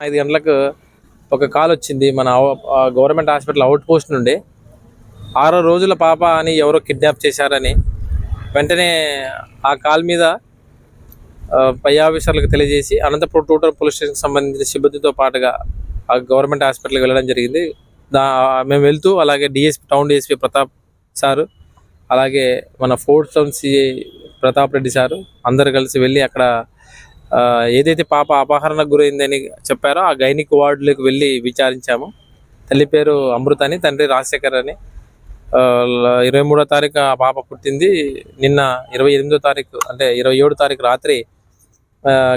ఐదు గంటలకు ఒక కాల్ వచ్చింది మన గవర్నమెంట్ హాస్పిటల్ అవుట్ పోస్ట్ నుండి. ఆరో రోజుల పాప అని ఎవరో కిడ్నాప్ చేశారని వెంటనే ఆ కాల్ మీద పై ఆఫీసర్లకు తెలియజేసి అనంతపురం టూటర్ పోలీస్ స్టేషన్కి సంబంధించిన సిబ్బందితో పాటుగా ఆ గవర్నమెంట్ హాస్పిటల్కి వెళ్ళడం జరిగింది. దా మేము వెళ్తూ అలాగే DSP town DSP Pratap sir అలాగే మన fourth town CI Pratap Reddy sir అందరు కలిసి వెళ్ళి అక్కడ ఏదైతే పాప అపహరణకు గురైందని చెప్పారో ఆ గైనిక్ వార్డులకు వెళ్ళి విచారించాము. తల్లి పేరు అమృత అని తండ్రి రాజశేఖర్ అని. ఇరవై మూడో తారీఖు ఆ పాప పుట్టింది. నిన్న ఇరవై ఎనిమిదో తారీఖు అంటే ఇరవై ఏడో తారీఖు రాత్రి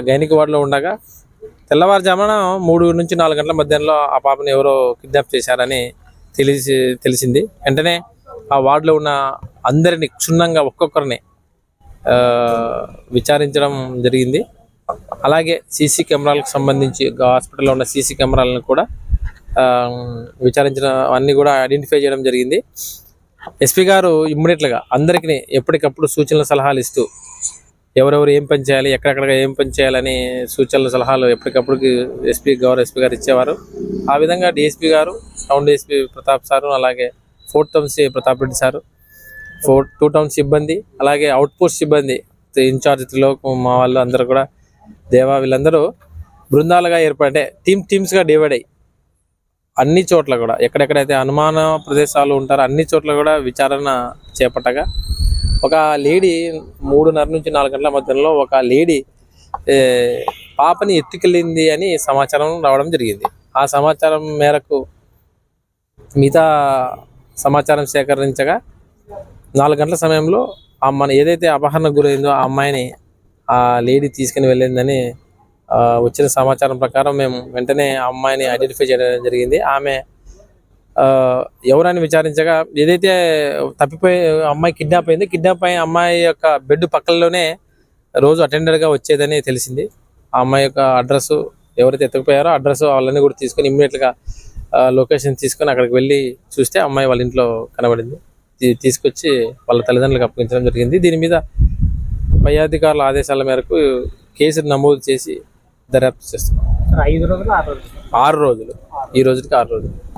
గైనిక్ వార్డులో ఉండగా తెల్లవారుజామున మూడు నుంచి నాలుగు గంటల మధ్యాహ్నంలో ఆ పాపను ఎవరో కిడ్నాప్ చేశారని తెలిసి తెలిసింది. వెంటనే ఆ వార్డులో ఉన్న అందరిని క్షుణ్ణంగా ఒక్కొక్కరిని విచారించడం జరిగింది. అలాగే సీసీ కెమెరాలకు సంబంధించి హాస్పిటల్లో ఉన్న సీసీ కెమెరాలను కూడా విచారించిన విచారించడం అన్నీ కూడా ఐడెంటిఫై చేయడం జరిగింది. ఎస్పీ గారు ఇమ్మీడియట్గా అందరికీ ఎప్పటికప్పుడు సూచనలు సలహాలు ఇస్తూ ఎవరెవరు ఏం పని చేయాలి ఎక్కడెక్కడ ఏం పని చేయాలని సూచనలు సలహాలు ఎప్పటికప్పుడు ఎస్పీ గౌరవ ఎస్పీ గారు ఇచ్చేవారు. ఆ విధంగా డిఎస్పీ గారు టౌన్ డిఎస్పీ ప్రతాప్ సారు అలాగే fourth town Pratap Reddy sir four two town సిబ్బంది అలాగే అవుట్ పోస్ట్ సిబ్బంది ఇన్ఛార్జ్ త్రిలోక్ మా వాళ్ళు అందరూ కూడా దేవా వీళ్ళందరూ బృందాలుగా ఏర్పడే టీమ్ టీమ్స్గా డివైడ్ అయ్యి అన్ని చోట్ల కూడా ఎక్కడెక్కడైతే అనుమాన ప్రదేశాలు ఉంటారో అన్ని చోట్ల కూడా విచారణ చేపట్టగా ఒక లేడీ మూడున్నర నుంచి నాలుగు గంటల మధ్యలో ఒక లేడీ పాపని ఎత్తుకెళ్ళింది అని సమాచారం రావడం జరిగింది. ఆ సమాచారం మేరకు మిగతా సమాచారం సేకరించగా నాలుగు గంటల సమయంలో ఆ మన ఏదైతే అపహరణకు గురైందో ఆ అమ్మాయిని ఆ లేడీ తీసుకుని వెళ్ళిందని వచ్చిన సమాచారం ప్రకారం మేము వెంటనే ఆ అమ్మాయిని ఐడెంటిఫై చేయడం జరిగింది. ఆమె ఎవరని విచారించగా ఏదైతే తప్పిపోయి అమ్మాయి కిడ్నాప్ అయింది కిడ్నాప్ అయిన అమ్మాయి యొక్క బెడ్ పక్కలోనే రోజు అటెండర్గా వచ్చేదని తెలిసింది. ఆ అమ్మాయి యొక్క అడ్రస్ ఎవరైతే ఎత్తుకుపోయారో అడ్రస్ వాళ్ళని కూడా తీసుకొని ఇమ్మీడియట్గా లొకేషన్ తీసుకొని అక్కడికి వెళ్ళి చూస్తే అమ్మాయి వాళ్ళ ఇంట్లో కనబడింది. తీ- తీసుకొచ్చి వాళ్ళ తల్లిదండ్రులకు అప్పగించడం జరిగింది. దీని మీద పై అధికారుల ఆదేశాల మేరకు కేసు నమోదు చేసి దర్యాప్తు చేస్తున్నాం. ఐదు రోజులు ఆరు రోజులు. ఆరు రోజులు. ఈ రోజుకి ఆరు రోజులు.